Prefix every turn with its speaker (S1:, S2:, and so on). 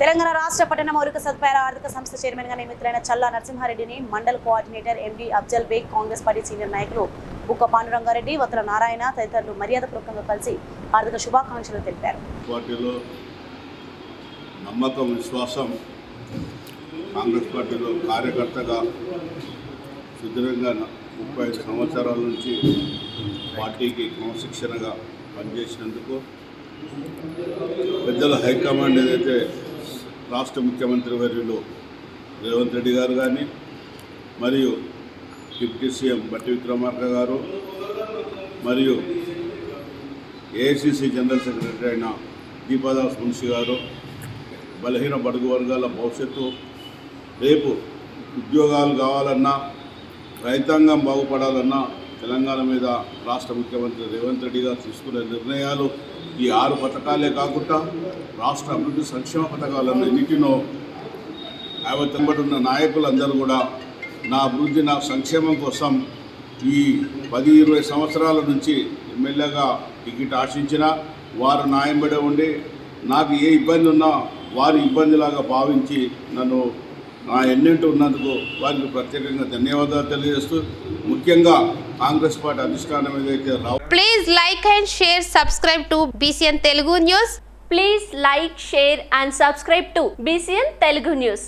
S1: తెలంగాణ రాష్ట్ర పట్టణ మౌలిక సదుపాయాల ఆర్థిక సంస్థ చైర్మన్గా నియమితులైన Challa నరసింహారెడ్డిని mandal coordinator MD Afzal Baig Congress party senior నాయకులు బుక్క పాండురంగారెడ్డి వతల నారాయణ తదితరులు మర్యాదపూర్వకంగా కలిసి ఆర్థిక శుభాకాంక్షలు తెలిపారు.
S2: పార్టీలో నమ్మకం విశ్వాసం కాంగ్రెస్ పార్టీలో కార్యకర్తగా సుదీర్ఘంగా ముప్పై ఐదు సంవత్సరాల నుంచి పార్టీకి క్రమశిక్షణగా పనిచేసినందుకు పెద్దల హైకమాండ్ ఏదైతే రాష్ట్ర ముఖ్యమంత్రి వర్యులు రేవంత్ రెడ్డి గారు కానీ మరియు డిప్యూటీ సీఎం బట్టి విక్రమార్క గారు మరియు ఏఐసిసి జనరల్ సెక్రటరీ అయిన దీపాదాస్ మున్షి గారు బలహీన బడుగు వర్గాల భవిష్యత్తు రేపు ఉద్యోగాలు కావాలన్నా రైతాంగం బాగుపడాలన్నా తెలంగాణ మీద రాష్ట్ర ముఖ్యమంత్రి రేవంత్ రెడ్డి గారు తీసుకునే నిర్ణయాలు ఈ ఆరు పథకాలే కాకుండా రాష్ట్ర అభివృద్ధి సంక్షేమ పథకాలన్నిటినో యావత్తెంబడి ఉన్న నాయకులందరూ కూడా నా అభివృద్ధి నా సంక్షేమం కోసం ఈ పది ఇరవై సంవత్సరాల నుంచి ఎమ్మెల్యేగా టికెట్ ఆశించిన వారు నాయంబడే ఉండి నాకు ఏ ఇబ్బంది ఉన్నా వారి ఇబ్బందిలాగా భావించి నన్ను ఆ ఎన్నింటి ఉన్నందుకు వారికి ప్రత్యేకంగా ధన్యవాదాలు తెలియజేస్తూ ముఖ్యంగా కాంగ్రెస్ పార్టీ అధిష్టానం ఏదైతే
S3: please like and share subscribe to BCN Telugu news
S4: please like share and subscribe to BCN Telugu news